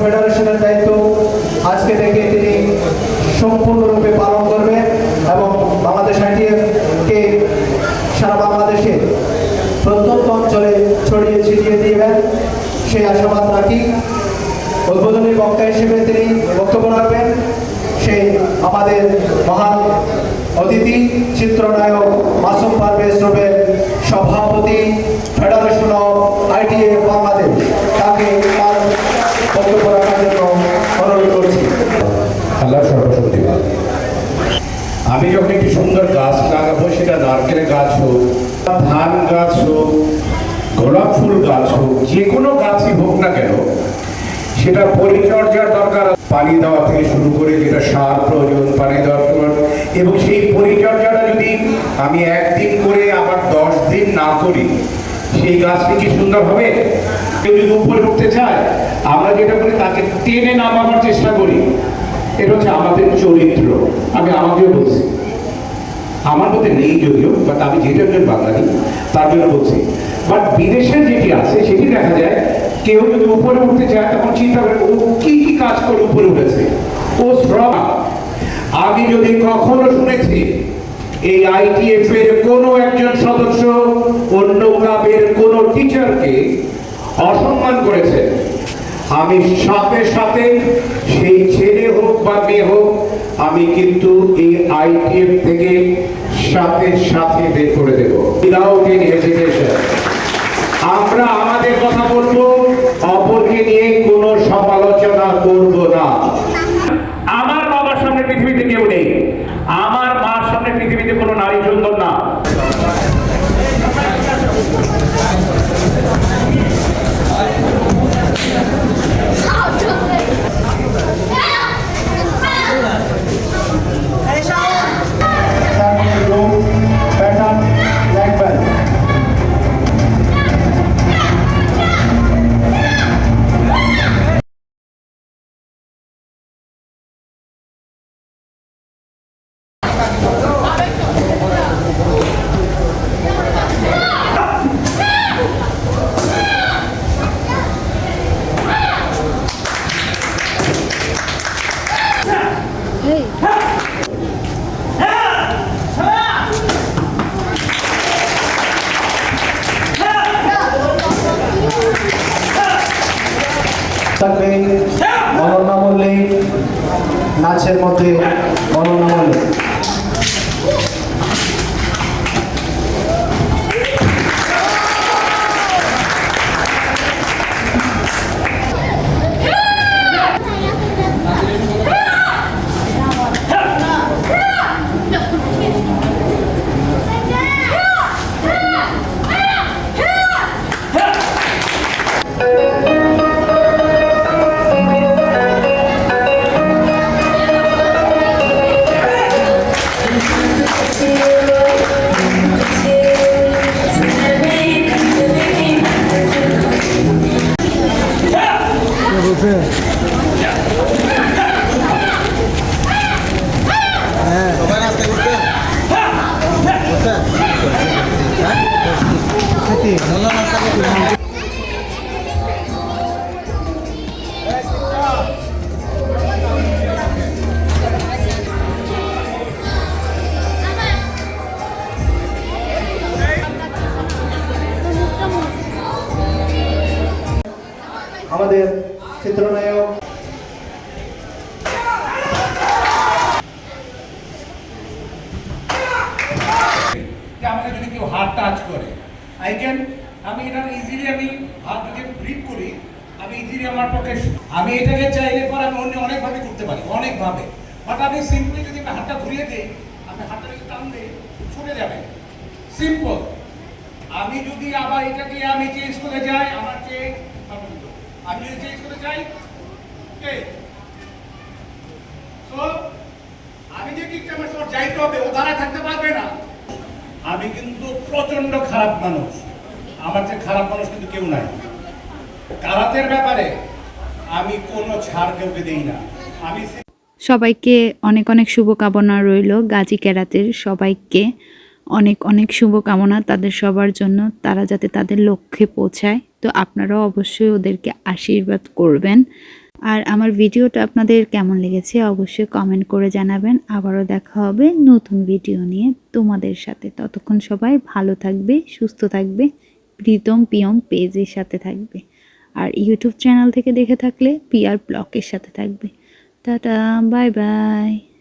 ফেডারেশনের দায়িত্ব। আজকে থেকে তিনি সম্পূর্ণরূপে পালন করবে এবং বাংলাদেশ আইটিএফকে সারা বাংলাদেশে প্রত্যন্ত অঞ্চলে ছড়িয়ে ছিটিয়ে দিবেন। সেই আশাবাদ রাখি। উদ্বোধনী বক্তা হিসেবে তিনি বক্তব্য রাখবেন। সেই আমাদের মহান অতিথি চিত্র আল্লাহ সর্বশক্তিমান আমি যখন একটি সুন্দর গাছ লাগাবো, সেটা নারকেল গাছ হোক ধান গাছ হোক, গোলাপ ফুল গাছ হোক, যে কোনো গাছই হোক না কেন, সেটা পরিচর্যার দরকার পানি দেওয়া থেকে শুরু করে যেটা সার প্রয়োজন, পানি দেওয়ার এবং সেই পরিচর্যাটা যদি আমি একদিন করে আবার দশ দিন না করি, সেই গাছটি কি সুন্দর হবে? কেউ যদি উপরে উঠতে চায়, আমরা যেটা করি তাকে টেনে নামাবার চেষ্টা করি। এটা হচ্ছে আমাদের চরিত্র। আমি আমাকেও বলছি। আমার মধ্যে নেই যদিও বাট আমি যেটা একজন বাঙালি, তার জন্য বলছি। বাট বিদেশের যেটি আছে, সেটি দেখা যায়, কেউ যদি উপরে উঠতে চায়, তখন চিন্তা করে, ও কি কি কাজ করে উপরে উঠেছে? ও শ্রম। আমি যদি কখনো শুনেছি, এই আইটিএফ এর কোনো একজন সদস্য অন্য ক্লাবের কোনো টিচারকে অসম্মান করেছে। আমি সাথে সাথে সেই ছেলে হোক বা মেয়ে হোক, আমি কিন্তু এই আইটিএফ থেকে সাথে সাথে বের করে দেব। উইদাউট এনি হেজিটেশন আমরা আমাদের কথা বলব, অপরকে নিয়ে কোনো সমালোচনা করব না। আমার বাবার সামনে পৃথিবীতে কেউ নেই। আমার মার সামনে পৃথিবীতে কোনো নারী সুন্দর না। নাচের মধ্যে মনোরমা মল্লিক আমাদের চিত্রনায়ক। আমাকে যদি কেউ হাত টাচ করে আই ক্যান আমি এটা ইজিলি আমি হাত যদি ব্রিপ করি, আমি ইজিলি আমার পক্ষে আমি এটাকে চাইলে পর আমি অন্য অনেকভাবে করতে পারি, অনেকভাবে। বাট আমি সিম্পলি যদি আমি হাতটা ঘুরিয়ে দিই, আমি হাতটা যদি টান দিই ছুটে যাবে। সিম্পল আমি যদি আবার এটাকে আমি চেঞ্জ করে যাই, আমার চেয়ে আমি যদি চেঞ্জ করে যাই ওকে সো আমি যে আমার যাইতে হবে, ও দাঁড়ায় থাকতে পারবে না। আমি কিন্তু প্রচণ্ড খারাপ মানুষ। আমার চেয়ে খারাপ মানুষ কিন্তু কেউ নাই। কারাতের ব্যাপারে আমি কোনো ছাড় কেউকে দেই না। আমি সবাইকে অনেক অনেক শুভকামনা রইল গাজী কেরাতের সবাইকে। অনেক অনেক শুভকামনা তাদের সবার জন্য। তারা যাতে তাদের লক্ষ্যে পৌঁছায়। তো আপনারাও অবশ্যই ওদেরকে আশীর্বাদ করবেন। আর আমার ভিডিওটা আপনাদের কেমন লেগেছে অবশ্যই কমেন্ট করে জানাবেন। আবারও দেখা হবে নতুন ভিডিও নিয়ে তোমাদের সাথে। ততক্ষণ সবাই ভালো থাকবে, সুস্থ থাকবে, প্রীতম পিয়ম পেজের সাথে থাকবে। আর ইউটিউব চ্যানেল থেকে দেখে থাকলে পিআর ব্লকের সাথে থাকবে। Tata, bye bye.